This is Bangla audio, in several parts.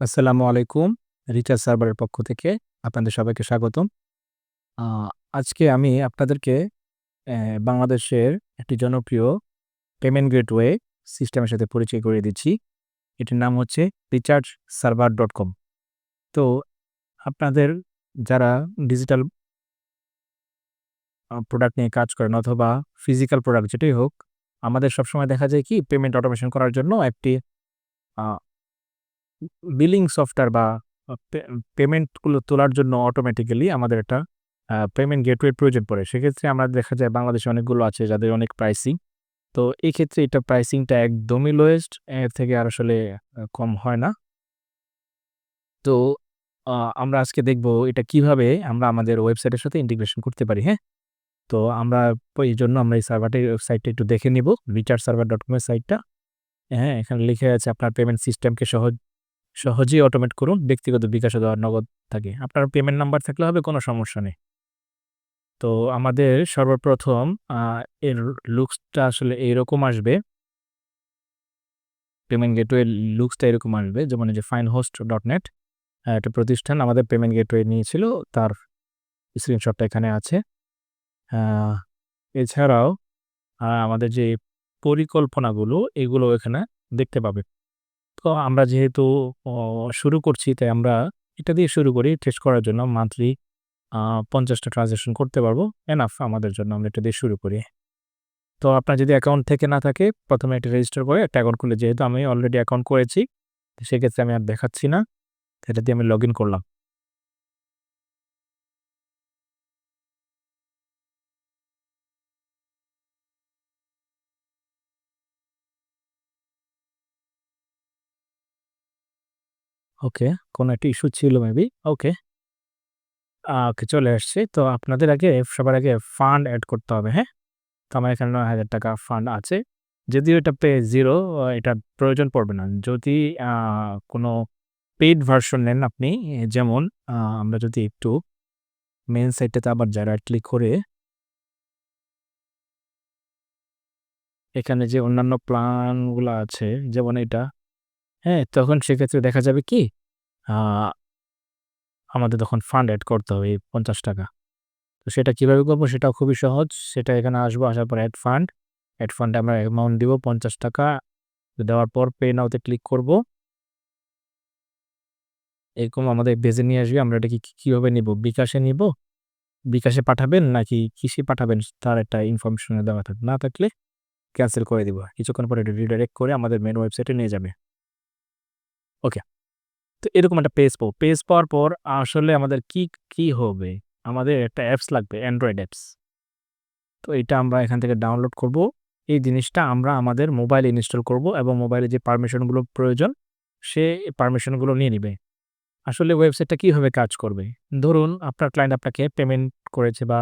আসসালামু আলাইকুম। রিচার্জ সার্ভারের পক্ষ থেকে আপনাদের সবাইকে স্বাগতম। আজকে আমি আপনাদেরকে বাংলাদেশের একটি জনপ্রিয় পেমেন্ট গেটওয়ে সিস্টেমের সাথে পরিচয় করিয়ে দিচ্ছি। এটির নাম হচ্ছে রিচার্জ সার্ভার ডট কম। তো আপনাদের যারা ডিজিটাল প্রোডাক্ট নিয়ে কাজ করেন অথবা ফিজিক্যাল প্রোডাক্ট যেটাই হোক, আমাদের সবসময় দেখা যায় কি পেমেন্ট অটোমেশন করার জন্য একটি বিলিং সফটওয়্যার বা পেমেন্টগুলো তোলার জন্য অটোমেটিক্যালি আমাদের একটা পেমেন্ট গেটওয়ে প্রয়োজন পড়ে। সেক্ষেত্রে আমরা দেখা যায় বাংলাদেশে অনেকগুলো আছে যাদের অনেক প্রাইসিং। তো এই ক্ষেত্রে এটা প্রাইসিংটা একদমই লোয়েস্ট। এর থেকে আর আসলে কম হয় না। তো আমরা আজকে দেখব এটা কীভাবে আমরা আমাদের ওয়েবসাইটের সাথে ইন্টিগ্রেশন করতে পারি, হ্যাঁ? তো আমরা প এইজন্য আমরা এই সার্ভারটি সাইটটা একটু দেখে নিব। রিচার্জ সার্ভার ডট কম এর সাইটটা। হ্যাঁ, এখানে লিখে আছে আপনার পেমেন্ট সিস্টেমকে সহজ সহজেই অটোমেট করুন। ব্যক্তিগত বিকাশ দেওয়ার নগদ থাকে। আপনার পেমেন্ট নাম্বার থাকলে হবে, কোনো সমস্যা নেই। তো আমাদের সর্বপ্রথম এর লুকসটা আসলে এইরকম আসবে। পেমেন্ট গেটওয়ে লুকসটা এরকম আসবে। যেমন যে ফাইন হোস্ট finehost.net আ, একটা প্রতিষ্ঠান আমাদের পেমেন্ট গেটওয়ে নিয়েছিল। তার স্ক্রিনশটটা এখানে আছে। এছাড়াও আমাদের যে পরিকল্পনাগুলো, এগুলো এখানে দেখতে পাবে। তো আমরা যেহেতু শুরু করছি তাই আমরা এটা দিয়ে শুরু করি টেস্ট করার জন্য মান্থলি পঞ্চাশটা ট্রানজ্যাকশন করতে পারব। এনাফ আমাদের জন্য আমরা এটা দিয়ে শুরু করি। তো আপনার যদি অ্যাকাউন্ট থেকে না থাকে প্রথমে এটা রেজিস্টার করে একটা অ্যাকাউন্ট খুলে যেহেতু আমি অলরেডি অ্যাকাউন্ট করেছি, সেক্ষেত্রে আমি আর দেখাচ্ছি না। সেটা দিয়ে আমি লগ করলাম। ওকে, কোনো একটা ইস্যু ছিল মেবি। ওকে। ওকে চলে আসছে। তো আপনাদের আগে সবার আগে ফান্ড অ্যাড করতে হবে, হ্যাঁ? তো আমার এখানে ৳৯,০০০ ফান্ড আছে। যদিও এটা পে জিরো এটা প্রয়োজন পড়বে না। যদি কোনো পেইড ভার্সন নেন আপনি যেমন আমরা যদি একটু মেন সাইটটাতে আবার রাইট ক্লিক করে এখানে যে অন্যান্য প্ল্যানগুলা আছে যেমন এটা, হ্যাঁ? তখন সেক্ষেত্রে দেখা যাবে কি আমাদের তখন ফান্ড এড করতে হবে এই ৳৫০ তো সেটা কীভাবে করব সেটাও খুবই সহজ। সেটা এখানে আসব, আসার পর এড ফান্ড। এড ফান্ডে আমরা অ্যামাউন্ট দিব ৳৫০ দেওয়ার পর পে নাও তে ক্লিক করব। এরকম আমাদের পেজে নিয়ে আসবে। আমরা এটা কি কীভাবে নিব? বিকাশে নিব? বিকাশে পাঠাবেন নাকি কিসে পাঠাবেন তার একটা ইনফরমেশন দেওয়া থাকবে। না থাকলে ক্যানসেল করে দিব। কিছুক্ষণ পরে এটা রিডাইরেক্ট করে আমাদের মেইন ওয়েবসাইটে নিয়ে যাবে। ওকে। তো এরকম একটা পেজ পাবো। পেজ পাওয়ার পর আসলে আমাদের কি, কি হবে? আমাদের একটা অ্যাপস লাগবে অ্যান্ড্রয়েড অ্যাপস। তো এটা আমরা এখান থেকে ডাউনলোড করব। এই জিনিসটা আমরা আমাদের মোবাইলে ইনস্টল করব এবং মোবাইলে যে পারমিশনগুলো প্রয়োজন সে পারমিশনগুলো নিয়ে নিবে। আসলে ওয়েবসাইটটা কীভাবে কাজ করবে? ধরুন আপনার ক্লায়েন্ট আপনাকে পেমেন্ট করেছে বা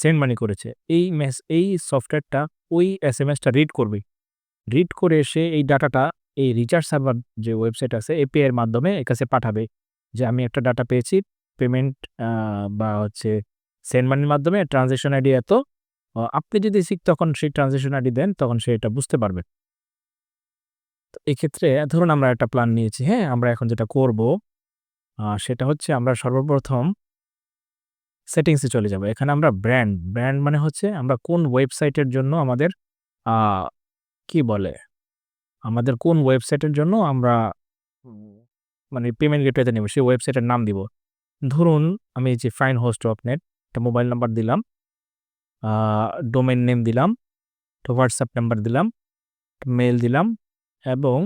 সেন্ড মানি করেছে। এই মেস এই সফটওয়্যারটা ওই এসএমএসটা রিড করবে। রিড করে সে এই ডাটাটা এই রিচার্জ সার্ভার যে ওয়েবসাইট আছে এপিআই এর মাধ্যমে এর কাছে পাঠাবে। যে আমি একটা ডাটা পেয়েছি পেমেন্ট বা হচ্ছে সেন্ড মানির মাধ্যমে ট্রান্সেকশন আইডি এত। আপনি যদি তখন সেই ট্রান্সেকশন আইডি দেন তখন সে এটা বুঝতে পারবে। তো এক্ষেত্রে ধরুন আমরা একটা প্ল্যান নিয়েছি, হ্যাঁ? আমরা এখন যেটা করব সেটা হচ্ছে আমরা সর্বপ্রথম সেটিংসে চলে যাব। এখানে আমরা ব্র্যান্ড, ব্র্যান্ড মানে হচ্ছে আমরা কোন ওয়েবসাইটের জন্য আমাদের কি বলে? আমাদের কোন ওয়েবসাইটের জন্য আমরা মানে পেমেন্ট গেটওয়েতে নেব সেই ওয়েবসাইটের নাম দিব। ধরুন, আমি যে নেট একটা মোবাইল নাম্বার দিলাম। ডোমেন নেম দিলাম। একটা হোয়াটসঅ্যাপ নাম্বার দিলাম। মেল দিলাম, এবং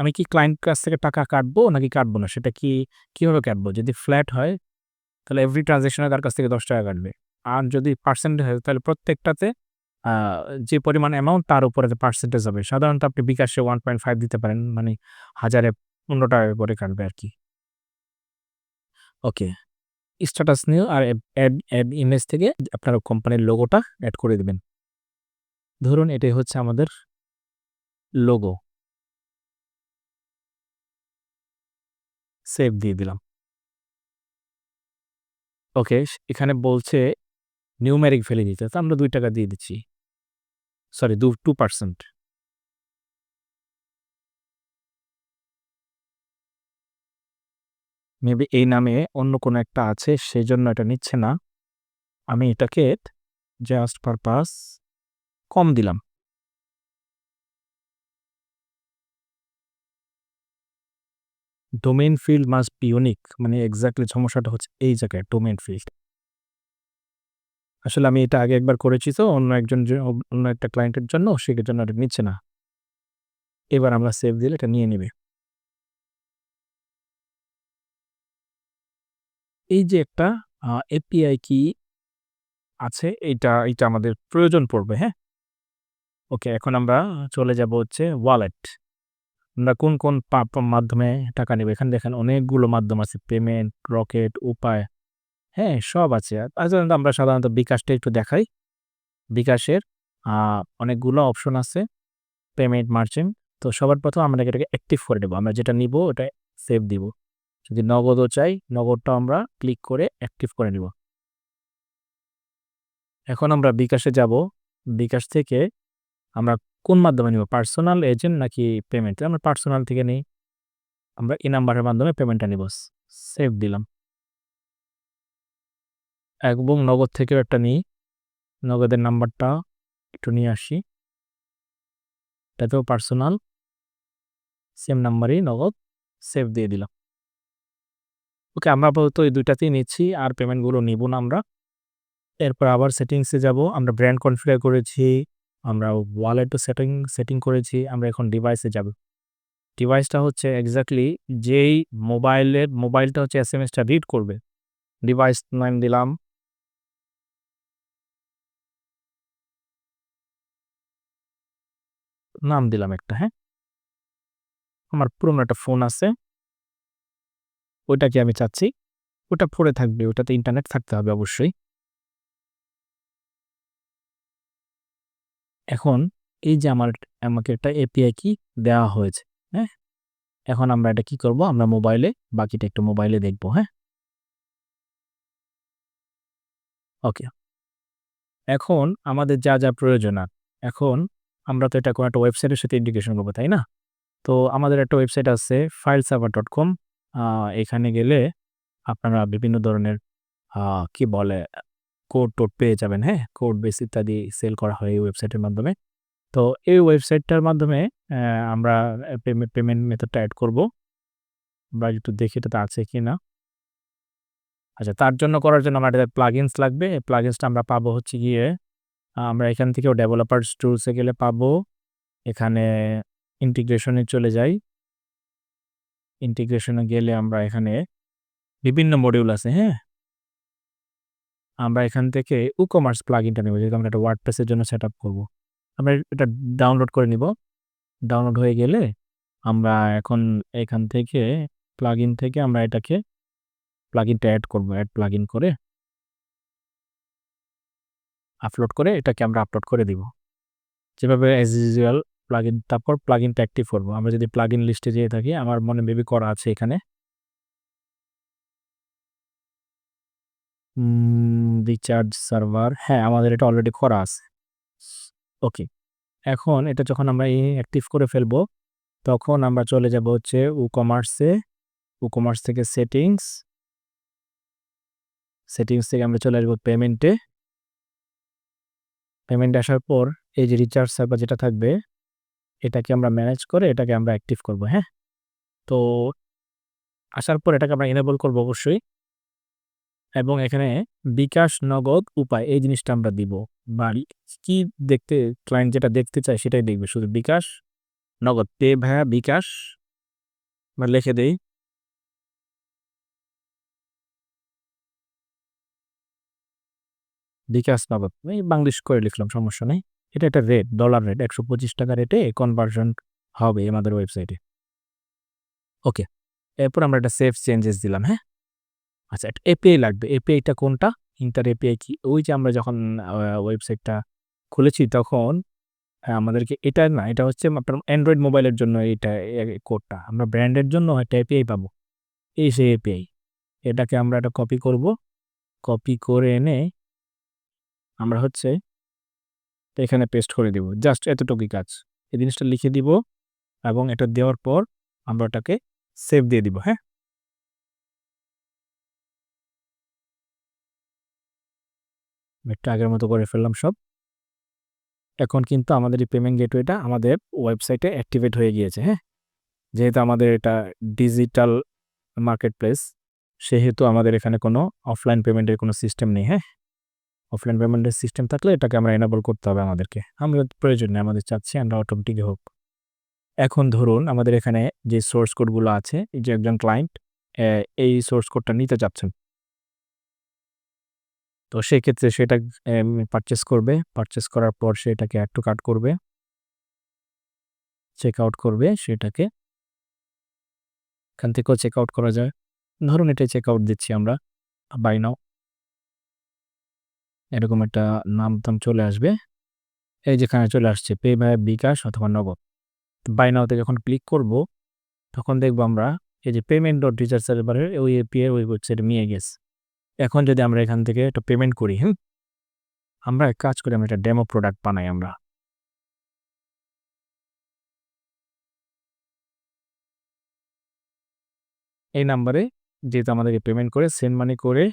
আমি কি ক্লায়েন্ট কাছ থেকে টাকা কাটবো নাকি কাটবো না? সেটা কি, কীভাবে কাটবো? যদি ফ্ল্যাট হয়, তাহলে এভরি ট্রান্সেকশন এ তার কাছ থেকে ৳১০ কাটবে। আর যদি পার্সেন্ট হয়, তাহলে প্রত্যেকটাতে যে পরিমাণ অ্যামাউন্ট তার উপরে পার্সেন্টেজ হবে। সাধারণত আপনি বিকাশে 1.5 দিতে পারেন। মানে হাজারে ৳১৫ করে কাটবে আর কি ওকে। স্ট্যাটাস নিউ আর অ্যাড এড ইমেজ থেকে আপনার কোম্পানির লোগোটা অ্যাড করে দেবেন ধরুন এটাই হচ্ছে আমাদের লোগো। সেভ দিয়ে দিলাম। ওকে, এখানে বলছে নিউমেরিক ভ্যালিউ দিতে। তো আমরা দুই টাকা দিয়ে দিচ্ছি। সরি দু 2% মেবি এই নামে অন্য কোনো একটা আছে সেই জন্য এটা নিচ্ছে না। আমি এটাকে জাস্ট পারপাস কম দিলাম। Domain field must be unique মানে এক্স্যাক্টলি সমস্যাটা হচ্ছে এই জায়গায় ডোমেন ফিল্ড আসলে আমি এটা আগে একবার করেছি তো, অন্য একজন অন্য একটা ক্লায়েন্টের জন্য সেটার জন্য এটা নিচ্ছে না। এবার আমরা সেভ দিলে এটা নিয়ে নেবে। এই যে একটা এপিআই কি আছে এটা এটা আমাদের প্রয়োজন পড়বে হ্যাঁ? ওকে এখন আমরা চলে যাব হচ্ছে ওয়ালেট আমরা কোন কোন মাধ্যমে টাকা নেব? এখানে দেখেন অনেকগুলো মাধ্যম আছে পেমেন্ট রকেট উপায়। হ্যাঁ সব আছে। সাধারণত আমরা সাধারণত বিকাশটা একটু দেখাই। বিকাশের অনেকগুলো অপশন আছে পেমেন্ট মার্চেন্ট তো সবার প্রথম আমরা এটাকে অ্যাক্টিভ করে নেব। আমরা যেটা নিব, ওটা সেভ দিব। যদি নগদও চাই, নগদটা আমরা ক্লিক করে অ্যাক্টিভ করে নিব। এখন আমরা বিকাশে যাব। বিকাশ থেকে আমরা কোন মাধ্যমে নিব? পার্সোনাল এজেন্ট নাকি পেমেন্ট আমরা পার্সোনাল থেকে নিই। আমরা এই নাম্বারের মাধ্যমে পেমেন্টটা নিব। সেভ দিলাম। এবং নগদ থেকেও একটা নিই। নগদের নাম্বারটা একটু নিয়ে আসি। এটাতেও পার্সোনাল সেম নাম্বারই নগদ সেভ দিয়ে দিলাম। ওকে আমরা আপাতত এই দুইটাতেই নিচ্ছি, আর পেমেন্টগুলো নিব না আমরা। এরপর আবার সেটিংসে যাব, আমরা ব্র্যান্ড কনফিগার করেছি, আমরা ওয়ালেটও সেটিং সেটিং করেছি, আমরা এখন ডিভাইসে যাব। ডিভাইসটা হচ্ছে এক্স্যাক্টলি যেই মোবাইলের মোবাইলটা হচ্ছে এস এম এসটা রিড করবে। ডিভাইস নাম দিলাম নাম দিলাম একটা হ্যাঁ? আমার পুরনো একটা ফোন আছে। ওইটাকে আমি চাচ্ছি। ওটা পড়ে থাকবে, ওটাতে ইন্টারনেট থাকতে হবে অবশ্যই। এখন এই যে আমার, আমাকে একটা এপিআই কি দেওয়া হয়েছে হ্যাঁ? এখন আমরা এটা কি করব? আমরা মোবাইলে বাকিটা একটু মোবাইলে দেখব হ্যাঁ? ওকে এখন আমাদের যা যা প্রয়োজন, এখন আমরা তো এটা কোনো একটা ওয়েবসাইটের সাথে ইন্টিগ্রেশন করব, তাই না? তো আমাদের একটা ওয়েবসাইট আছে ফাইল সার্ভার ডট কম এখানে গেলে আপনারা বিভিন্ন ধরনের কি বলে কোড টোড পেয়ে যাবেন হ্যাঁ? কোড বেস ইত্যাদি সেল করা হয় এই ওয়েবসাইটের মাধ্যমে। তো এই ওয়েবসাইটটার মাধ্যমে আমরা পেমেন্ট মেথডটা অ্যাড করব। আমরা একটু দেখি এটাতে আছে কি না। আচ্ছা তার জন্য করার জন্য আমাদের প্লাগইনস লাগবে। এই প্লাগইনসটা আমরা পাবো হচ্ছে গিয়ে আমরা এখান থেকেও ডেভেলপার্স টুলসে গেলে পাবো। এখানে ইন্টিগ্রেশনে চলে যাই। ইন্টিগ্রেশনে গেলে আমরা এখানে বিভিন্ন মডিউল আছে হ্যাঁ? আমরা এখান থেকে ই কমার্স প্লাগইনটা নেব, যেহেতু আমরা একটা ওয়ার্ডপ্রেসের জন্য সেট আপ করব। আমরা এটা ডাউনলোড করে নিব। ডাউনলোড হয়ে গেলে আমরা এখন এখান থেকে প্লাগইন থেকে আমরা এটাকে প্লাগইনটা অ্যাড করব অ্যাড প্লাগইন করে। আপলোড করে এটাকে আমরা আপলোড করে দিব। যেভাবে অ্যাজ ইউজুয়াল প্লাগইন তারপর প্লাগইনটা অ্যাক্টিভ করব। আমরা যদি প্লাগইন লিস্টে যেয়ে থাকি, আমার মনে বেবি করা আছে এখানে। রিচার্জ সার্ভার হ্যাঁ আমাদের এটা অলরেডি করা আছে। ওকে এখন এটা যখন আমরা এই অ্যাক্টিভ করে ফেলব, তখন আমরা চলে যাব হচ্ছে উ কমার্সে উ কমার্স থেকে সেটিংস সেটিংস থেকে আমরা চলে আসব পেমেন্টে পেমেন্ট আসার পর এই যে রিচার্জ সার্ভার যেটা থাকবে, এটাকে আমরা ম্যানেজ করে এটাকে আমরা অ্যাক্টিভ করব হ্যাঁ? তো আসার পর এটাকে আমরা এনেবল করব অবশ্যই। এবং এখানে বিকাশ নগদ উপায় এই জিনিসটা আমরা দিব। বা কি দেখতে ক্লায়েন্ট যেটা দেখতে চায় সেটাই দেখবে। শুধু বিকাশ নগদ, পে ভায়া বিকাশ বা লিখে দেই। বিকাশ নগদ এই বাংলিশ করে লিখলাম, সমস্যা নেই। এটা একটা রেট ডলার রেট একশো পঁচিশ টাকা রেটে কনভার্সন হবে আমাদের ওয়েবসাইটে ওকে এরপর আমরা একটা সেফ চেঞ্জেস দিলাম হ্যাঁ? আচ্ছা একটা এপিআই লাগবে। এপিআইটা কোনটা? ইন্টার এপিআই কি? ওই যে আমরা যখন ওয়েবসাইটটা খুলেছি তখন আমাদেরকে এটা না, এটা হচ্ছে আপনার অ্যান্ড্রয়েড মোবাইলের জন্য এইটা কোডটা আমরা ব্র্যান্ডের জন্য একটা এপিআই পাবো। এই সেই এপিআই এটাকে আমরা একটা কপি করব। কপি করে এনে আমরা হচ্ছে এখানে পেস্ট করে দিব। জাস্ট এতটুকুই কাজ। এই জিনিসটা লিখে দিব এবং এটা দেওয়ার পর আমরা ওটাকে সেভ দিয়ে দিব হ্যাঁ? একটু আগের মতো করে ফেললাম সব। এখন কিন্তু আমাদের এই পেমেন্ট গেটওয়েটা আমাদের ওয়েবসাইটে অ্যাক্টিভেট হয়ে গিয়েছে হ্যাঁ? যেহেতু আমাদের এটা ডিজিটাল মার্কেট প্লেস সেহেতু আমাদের এখানে কোনো অফলাইন পেমেন্টের কোনো সিস্টেম নেই হ্যাঁ? অফলাইন পেমেন্টের সিস্টেম থাকলে এটাকে আমরা এনাবল করতে হবে আমাদেরকে। আমরা প্রয়োজন নেই, আমাদের চাচ্ছি আমরা অটোমেটিক হোক। এখন ধরুন আমাদের এখানে যে সোর্স কোডগুলো আছে, এই যে একজন ক্লায়েন্ট এই সোর্স কোডটা নিতে চাচ্ছেন। তো সেক্ষেত্রে সেটা পারচেস করবে। পারচেস করার পর সেটাকে অ্যাড টু কার্ট করবে। চেক আউট করবে, সেটাকে। এখান থেকেও চেক আউট করা যায়। ধরুন এটা চেক আউট দিচ্ছি আমরা। বাই নাও এরকম একটা নাম টাম চলে আসবে। এই যেখানে চলে আসছে পে বাই বিকাশ অথবা নগদ। বাই নাওতে যখন ক্লিক করব, তখন দেখব আমরা এই যে পেমেন্ট ডট রিচার্জ সার্ভারের ওই এপিআই ওই ওয়েবসাইটে নিয়ে গেছে। এখন যদি আমরা এখান থেকে একটা পেমেন্ট করি হ্যাঁ আমরা এক কাজ করি, আমরা একটা ডেমো প্রোডাক্ট বানাই আমরা। এই নাম্বারে যেহেতু আমাদেরকে পেমেন্ট করে সেন্ড মানি করে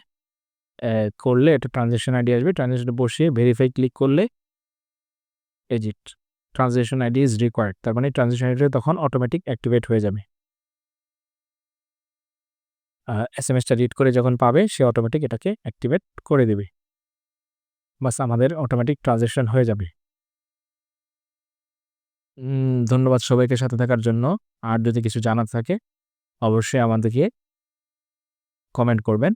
করলে একটা ট্রানজ্যাকশন আইডি আসবে। ট্রানজ্যাকশন বসিয়ে ভেরিফাই ক্লিক করলে এজিট ট্রানজ্যাকশন আইডি ইজ রিকোয়ার্ড তার মানে ট্রানজ্যাকশন আইডি তখন অটোমেটিক অ্যাক্টিভেট হয়ে যাবে। এস এম এসটা রিড করে যখন পাবে, সে অটোমেটিক এটাকে অ্যাক্টিভেট করে দেবে। বাস আমাদের অটোমেটিক ট্রানজ্যাকশন হয়ে যাবে। ধন্যবাদ সবাইকে সাথে থাকার জন্য। আর যদি কিছু জানার থাকে, অবশ্যই আমাদেরকে কমেন্ট করবেন।